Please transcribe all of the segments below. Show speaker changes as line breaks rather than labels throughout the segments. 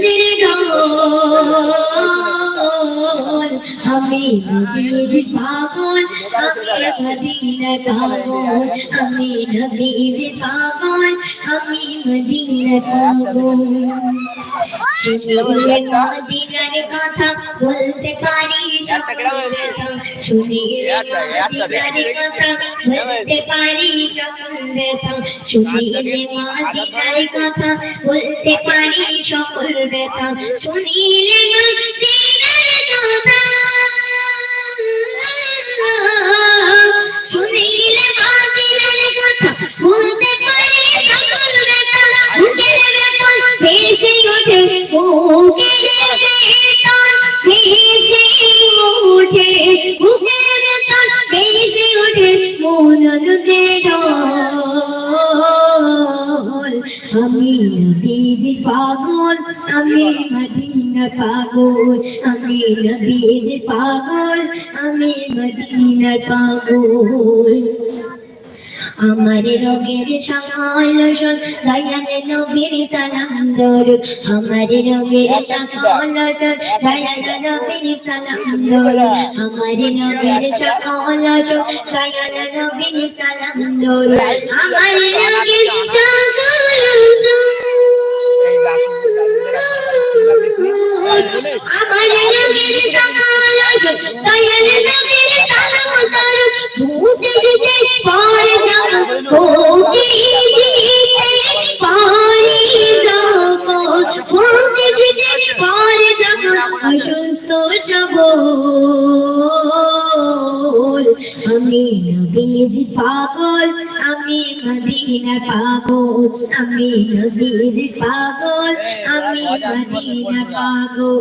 পাগল আমি নবীর পাগল আমি মদিনা পাগল আমি নবীর পাগল আমি মদিনা পাগল। শুনিলে মদিনার কথা বলতে পারি সকল ব্যথা শুনিলে মদিনার কথা বলতে পারি সকল ব্যথা শুনিলে মদিনার কথা বলতে পারি সকল ব্যথা শুনিলে মদিনার কথা আমি নবীজি পাগল, আমি মদিনা পাগল, আমি নবীজি পাগল, আমি মদিনা পাগল। আমার রোগের সকল ওষুধ দয়ালে নবীর সালাম দরুদ আমার রোগের সকল ওষুধ দয়ালে নবীর সালাম দরুদ আমার রোগের সকল ওষুধ দয়ালে নবীর সালাম দরুদ আমার রোগের সকল নবীজি পাগল, আমি মদিনা পাগল, আমি নবীজি পাগল, আমি মদিনা পাগল।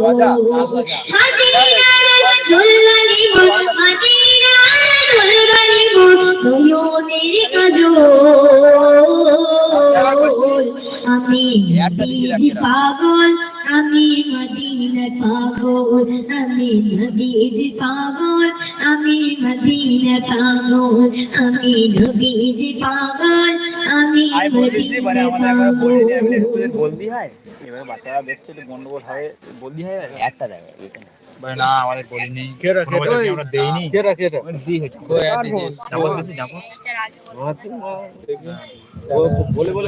কাজল। আমি নবীজি পাগল আমি মদিনার পাগল আমি নবীজি পাগল আমি মদিনার পাগল আমি নবীজি পাগল আমি
আমি বলেছি মানে
মদিনার
বলে দিয়ে আমি একটু
পাগল
বলদি হয় এবার বাচ্চারা দেখছে একটু গন্ডগোল হবে বলদি হয় একটা দেবে এখানে বলে না আমাদের বলিনি আমরা দেইনি হচ্ছে দিছি
বলে বলে